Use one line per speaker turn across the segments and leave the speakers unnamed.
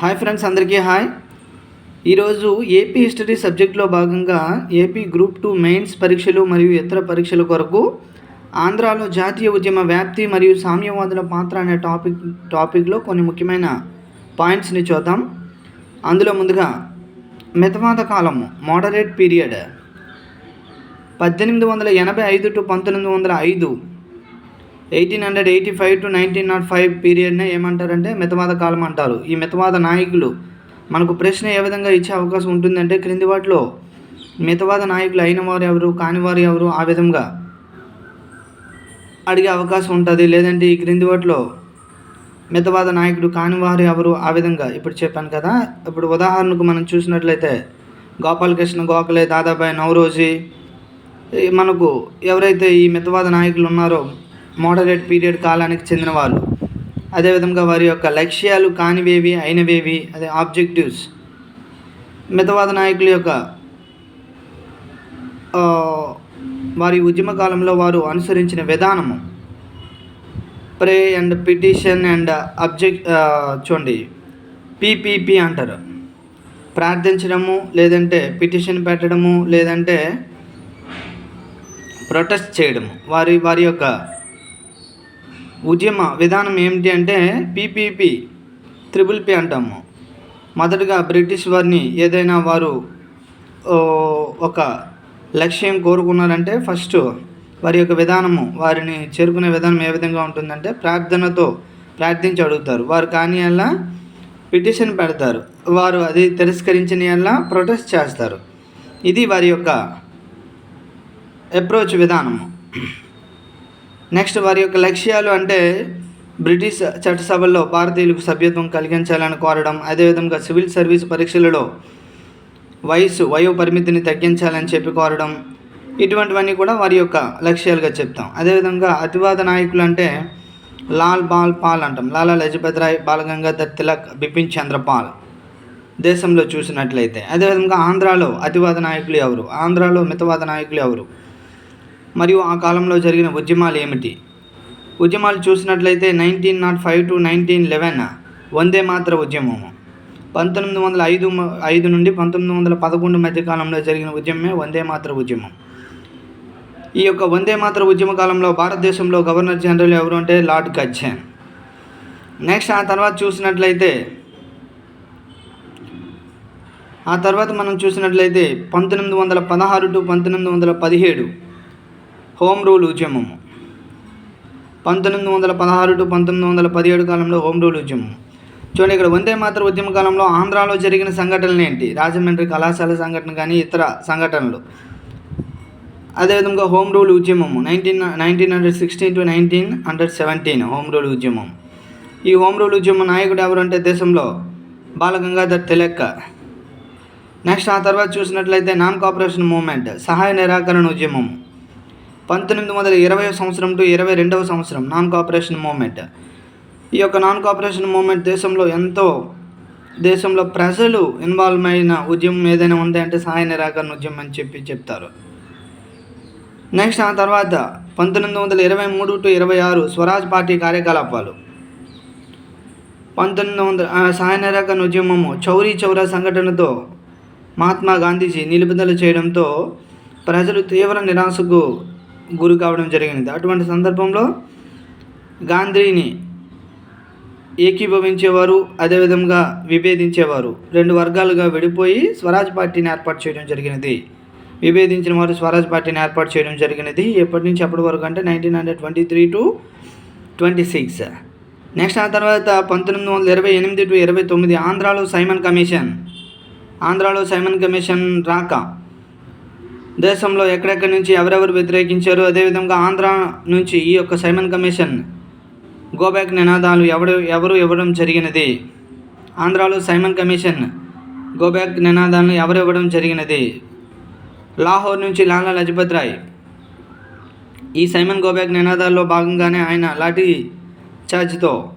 Hi friends అందరికీ hi. ఈరోజు AP history సబ్జెక్ట్లో భాగంగా ఏపీ గ్రూప్ టూ మెయిన్స్ పరీక్షలు మరియు ఇతర పరీక్షల కొరకు ఆంధ్రాలో జాతీయ ఉద్యమ వ్యాప్తి మరియు సామ్యవాదుల పాత్ర అనే టాపిక్ టాపిక్లో కొన్ని ముఖ్యమైన పాయింట్స్ని చూద్దాం. అందులో ముందుగా మితవాద కాలము మోడరేట్ పీరియడ్ పద్దెనిమిది వందల ఎనభై ఐదు టు పంతొమ్మిది వందల ఐదు eighteen hundred eighty five to nineteen nought five పీరియడ్నే ఏమంటారంటే మితవాద కాలం అంటారు. ఈ మితవాద నాయకులు మనకు ప్రశ్న ఏ విధంగా ఇచ్చే అవకాశం ఉంటుందంటే క్రింది వాటిలో మితవాద నాయకులు అయిన వారు ఎవరు కానివారు ఎవరు ఆ విధంగా అడిగే అవకాశం ఉంటుంది. లేదంటే ఈ క్రింది వాటిలో మితవాద నాయకుడు కానివారు ఎవరు ఆ విధంగా ఇప్పుడు చెప్పాను కదా. ఇప్పుడు ఉదాహరణకు మనం చూసినట్లయితే గోపాలకృష్ణ గోఖలే దాదాబాయి నవరోజీ మనకు ఎవరైతే ఈ మితవాద నాయకులు ఉన్నారో మోడరేట్ పీరియడ్ కాలానికి చెందిన వాళ్ళు అదేవిధంగా వారి యొక్క లక్ష్యాలు కానివేవి అయినవేవి అదే ఆబ్జెక్టివ్స్. మితవాద నాయకుల యొక్క వారి ఉద్యమ కాలంలో వారు అనుసరించిన విధానము. Pray and petition and object చూడండి పీపీపీ అంటారు. ప్రార్థించడము లేదంటే పిటిషన్ పెట్టడము లేదంటే ప్రొటెస్ట్ చేయడము. వారి వారి యొక్క ఉద్యమ విధానం ఏమిటి అంటే పీపీపీ త్రిబుల్ పి అంటాము. మొదటగా బ్రిటిష్ వారిని ఏదైనా వారు ఒక లక్ష్యం కోరుకున్నారంటే ఫస్ట్ వారి యొక్క విధానము వారిని చేరుకునే విధానం ఏ విధంగా ఉంటుందంటే ప్రార్థనతో ప్రార్థించి అడుగుతారు. వారు కానీ అలా పిటిషన్ పెడతారు. వారు అది తిరస్కరించిన అలా ప్రొటెస్ట్ చేస్తారు. ఇది వారి యొక్క అప్రోచ్ విధానము. నెక్స్ట్ వారి యొక్క లక్ష్యాలు అంటే బ్రిటిష్ చట్టసభల్లో భారతీయులకు సభ్యత్వం కలిగించాలని కోరడం అదేవిధంగా సివిల్ సర్వీస్ పరీక్షలలో వయసు వయో పరిమితిని తగ్గించాలని చెప్పి కోరడం ఇటువంటివన్నీ కూడా వారి యొక్క లక్ష్యాలుగా చెప్తాం. అదేవిధంగా అతివాద నాయకులు అంటే లాల్ బాల్ పాల్ అంటాం. లాలా లజపత్ రాయ్ బాలగంగాధర్ తిలక్ బిపిన్ చంద్రపాల్ దేశంలో చూసినట్లయితే. అదేవిధంగా ఆంధ్రాలో అతివాద నాయకులు ఎవరు? ఆంధ్రాలో మితవాద నాయకులు ఎవరు? మరియు ఆ కాలంలో జరిగిన ఉద్యమాలు ఏమిటి? ఉద్యమాలు చూసినట్లయితే nineteen nought five to nineteen eleven వందే మాత్ర ఉద్యమము. పంతొమ్మిది వందల ఐదు ఐదు నుండి పంతొమ్మిది వందల పదకొండు మధ్య కాలంలో జరిగిన ఉద్యమమే వందే మాత్ర ఉద్యమం. ఈ యొక్క వందే మాత్ర ఉద్యమ కాలంలో భారతదేశంలో గవర్నర్ జనరల్ ఎవరు అంటే లార్డ్ కచ్చెన్ నెక్స్ట్ ఆ తర్వాత చూసినట్లయితే ఆ తర్వాత మనం చూసినట్లయితే పంతొమ్మిది వందల పదహారు టు పంతొమ్మిది వందల పదిహేడు హోమ్ రూల్ ఉద్యమము పంతొమ్మిది వందల పదహారు టు పంతొమ్మిది వందల పదిహేడు కాలంలో హోమ్ రూల్ ఉద్యమం. చూడండి ఇక్కడ వందే మాత్ర ఉద్యమ కాలంలో ఆంధ్రాలో జరిగిన సంఘటనలు ఏంటి? రాజమండ్రి కళాశాల సంఘటన కానీ ఇతర సంఘటనలు. అదేవిధంగా హోమ్ రూల్ ఉద్యమము nineteen nineteen hundred sixteen to nineteen hundred seventeen home rule ఉద్యమం. ఈ హోమ్ రూల్ ఉద్యమ నాయకుడు ఎవరంటే దేశంలో బాలగంగాధర్ తిలక్. నెక్స్ట్ ఆ తర్వాత చూసినట్లయితే నాన్ కాపరేషన్ మూమెంట్ సహాయ నిరాకరణ ఉద్యమం. పంతొమ్మిది వందల ఇరవై సంవత్సరం టు ఇరవై రెండవ సంవత్సరం నాన్ కాపరేషన్ మూమెంట్ ఈ యొక్క నాన్ కాపరేషన్ మూమెంట్ దేశంలో ఎంతో దేశంలో ప్రజలు ఇన్వాల్వ్ అయిన ఉద్యమం ఏదైనా ఉంది అంటే సహాయ నిరాకరణ ఉద్యమం అని చెప్పి చెప్తారు. నెక్స్ట్ ఆ తర్వాత పంతొమ్మిది వందల ఇరవై మూడు టు ఇరవై ఆరు స్వరాజ్ పార్టీ కార్యకలాపాలు. పంతొమ్మిది వందల సహాయ నిరాకరణ ఉద్యమము చౌరీ చౌరా సంఘటనతో మహాత్మా గాంధీజీ నిలుపుదల చేయడంతో ప్రజలు తీవ్ర నిరాశకు గురి కావడం జరిగింది అటువంటి సందర్భంలో గాంధీని ఏకీభవించేవారు అదేవిధంగా విభేదించేవారు. రెండు వర్గాలుగా విడిపోయి స్వరాజ్ పార్టీని ఏర్పాటు చేయడం జరిగినది. విభేదించిన వారు స్వరాజ్ పార్టీని ఏర్పాటు చేయడం జరిగినది. ఎప్పటి నుంచి అప్పటి వరకు అంటే nineteen hundred twenty three to twenty six next ఆ తర్వాత పంతొమ్మిది వందల ఇరవై ఎనిమిది టు ఇరవై తొమ్మిది ఆంధ్రాలో సైమన్ కమిషన్. ఆంధ్రాలో సైమన్ కమిషన్ రాక దేశంలో ఎక్కడెక్కడి నుంచి ఎవరెవరు వ్యతిరేకించారు? అదేవిధంగా ఆంధ్ర నుంచి ఈ యొక్క సైమన్ కమిషన్ గోబ్యాక్ నినాదాలు ఎవడు ఎవరు ఇవ్వడం జరిగినది? ఆంధ్రాలో సైమన్ కమిషన్ గోబ్యాక్ నినాదాలను ఎవరు ఇవ్వడం జరిగినది? లాహోర్ నుంచి లాలా లజపత్ రాయ్. ఈ సైమన్ గోబ్యాక్ నినాదాల్లో భాగంగానే ఆయన లాఠీ చార్జ్తో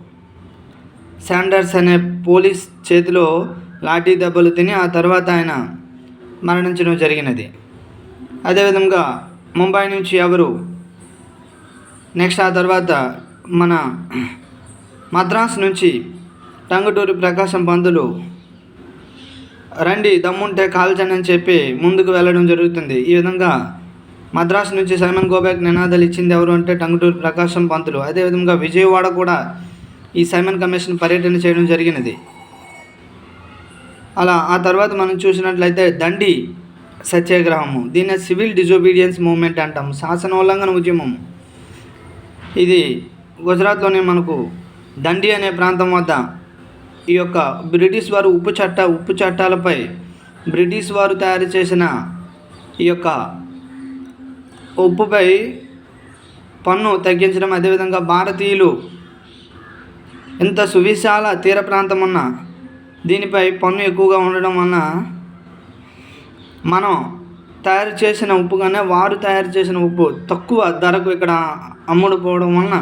శాండర్స్ అనే పోలీస్ చేతిలో లాఠీ దెబ్బలు తిని ఆ తర్వాత ఆయన మరణించడం జరిగినది. అదేవిధంగా ముంబై నుంచి ఎవరు? నెక్స్ట్ ఆ తర్వాత మన మద్రాస్ నుంచి టంగుటూరి ప్రకాశం పంతులు రండి దమ్ముంటే కాల్చండి అని చెప్పి ముందుకు వెళ్ళడం జరుగుతుంది. ఈ విధంగా మద్రాసు నుంచి సైమన్ గోబ్యాక్ నినాదాలు ఇచ్చింది ఎవరు అంటే టంగుటూరి ప్రకాశం పంతులు అదేవిధంగా విజయవాడ కూడా ఈ సైమన్ కమిషన్ పర్యటన చేయడం జరిగినది. అలా ఆ తర్వాత మనం చూసినట్లయితే దండి సత్యాగ్రహము. దీన్ని సివిల్ డిజోబీడియన్స్ మూవ్మెంట్ అంటాం శాసనోల్లంఘన ఉద్యమం. ఇది గుజరాత్లోనే మనకు దండి అనే ప్రాంతం వద్ద ఈ యొక్క బ్రిటిష్ వారు ఉప్పు చట్ట ఉప్పు చట్టాలపై బ్రిటిష్ వారు తయారు చేసిన ఈ యొక్క ఉప్పుపై పన్ను తగ్గించడం అదేవిధంగా భారతీయులు ఎంత సువిశాల తీర ప్రాంతం ఉన్న దీనిపై పన్ను ఎక్కువగా ఉండడం వలన మనం తయారు చేసిన ఉప్పు కన్నా వారు తయారు చేసిన ఉప్పు తక్కువ ధరకు ఇక్కడ అమ్ముడుపోవడం వలన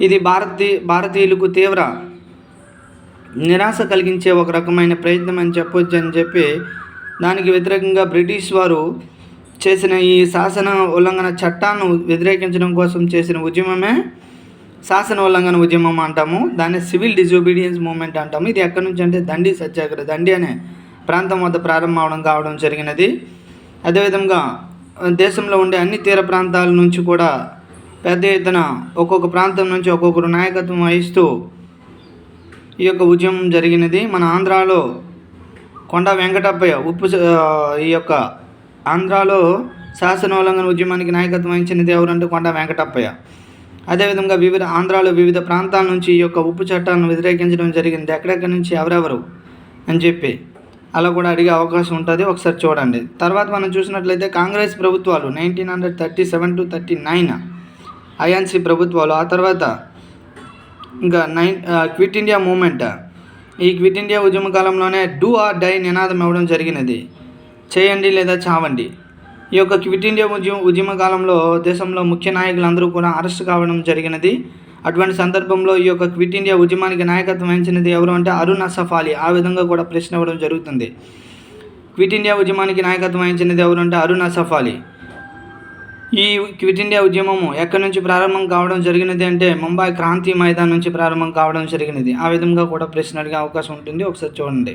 ఇది భారతీ భారతీయులకు తీవ్ర నిరాశ కలిగించే ఒక రకమైన ప్రయత్నం అని చెప్పొచ్చు అని చెప్పి దానికి వ్యతిరేకంగా బ్రిటిష్ వారు చేసిన ఈ శాసన ఉల్లంఘన చట్టాలను వ్యతిరేకించడం కోసం చేసిన ఉద్యమమే శాసన ఉల్లంఘన ఉద్యమం అంటాము. దాన్ని సివిల్ డిజోబీడియన్స్ మూమెంట్ అంటాము. ఇది ఎక్కడి నుంచి అంటే దండి సత్యాగ్రహ దండి అనే ప్రాంతం వద్ద ప్రారంభం అవడం కావడం జరిగినది. అదేవిధంగా దేశంలో ఉండే అన్ని తీర ప్రాంతాల నుంచి కూడా పెద్ద ఎత్తున ఒక్కొక్క ప్రాంతం నుంచి ఒక్కొక్కరు నాయకత్వం వహిస్తూ ఈ యొక్క ఉద్యమం జరిగినది. మన ఆంధ్రాలో కొండ వెంకటప్పయ్య ఉప్పు ఈ యొక్క ఆంధ్రాలో శాసనోల్లంఘన ఉద్యమానికి నాయకత్వం వహించినది ఎవరంటే కొండ వెంకటప్పయ్య. అదేవిధంగా వివిధ ఆంధ్రాలో వివిధ ప్రాంతాల నుంచి ఈ యొక్క ఉప్పు చట్టాలను వ్యతిరేకించడం జరిగింది. ఎక్కడెక్కడి నుంచి? ఎవరెవరు? అని చెప్పి. అలా కూడా అడిగే అవకాశం ఉంటుంది. ఒకసారి చూడండి. తర్వాత మనం చూసినట్లయితే కాంగ్రెస్ ప్రభుత్వాలు nineteen hundred thirty seven to thirty nine INC ప్రభుత్వాలు ఆ తర్వాత ఇంకా నైన్ క్విట్ ఇండియా మూమెంట్ ఈ క్విట్ ఇండియా ఉద్యమ కాలంలోనే డూ ఆర్ డై నినాదం ఇవ్వడం జరిగినది. చేయండి లేదా చావండి. ఈ యొక్క క్విట్ ఇండియా ఉద్యమ ఉద్యమ కాలంలో దేశంలో ముఖ్య నాయకులందరూ కూడా అరెస్ట్ కావడం జరిగినది. అటువంటి సందర్భంలో ఈ యొక్క క్విట్ ఇండియా ఉద్యమానికి నాయకత్వం వహించినది ఎవరు అంటే అరుణ్ అసఫ్ అలీ ఆ విధంగా కూడా ప్రశ్న ఇవ్వడం జరుగుతుంది. క్విట్ ఇండియా ఉద్యమానికి నాయకత్వం వహించినది ఎవరు అంటే అరుణ్ అసఫ్ అలీ ఈ క్విట్ ఇండియా ఉద్యమము ఎక్కడి నుంచి ప్రారంభం కావడం జరిగినది అంటే ముంబై క్రాంతి మైదాన్ నుంచి ప్రారంభం కావడం జరిగినది. ఆ విధంగా కూడా ప్రశ్న అడిగే అవకాశం ఉంటుంది. ఒకసారి చూడండి.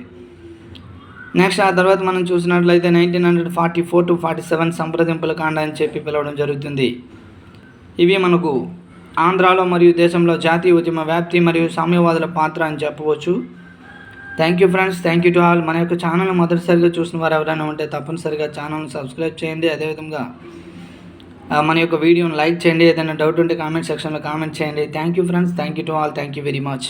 నెక్స్ట్ ఆ తర్వాత మనం చూసినట్లయితే nineteen hundred forty four to forty seven సంప్రదింపుల కాండ అని చెప్పి పిలవడం జరుగుతుంది. ఇవి మనకు ఆంధ్రాలో మరియు దేశంలో జాతీయ ఉద్యమ వ్యాప్తి మరియు సామ్యవాదుల పాత్ర అని చెప్పవచ్చు. Thank you friends thank you to all మన యొక్క ఛానల్ మొదటిసారిగా చూసిన వారు ఎవరైనా ఉంటే తప్పనిసరిగా ఛానల్ని సబ్స్క్రైబ్ చేయండి. అదేవిధంగా మన యొక్క వీడియోని లైక్ చేయండి. ఏదైనా డౌట్ ఉంటే కామెంట్ సెక్షన్లో కామెంట్ చేయండి. Thank you friends thank you to all thank you very much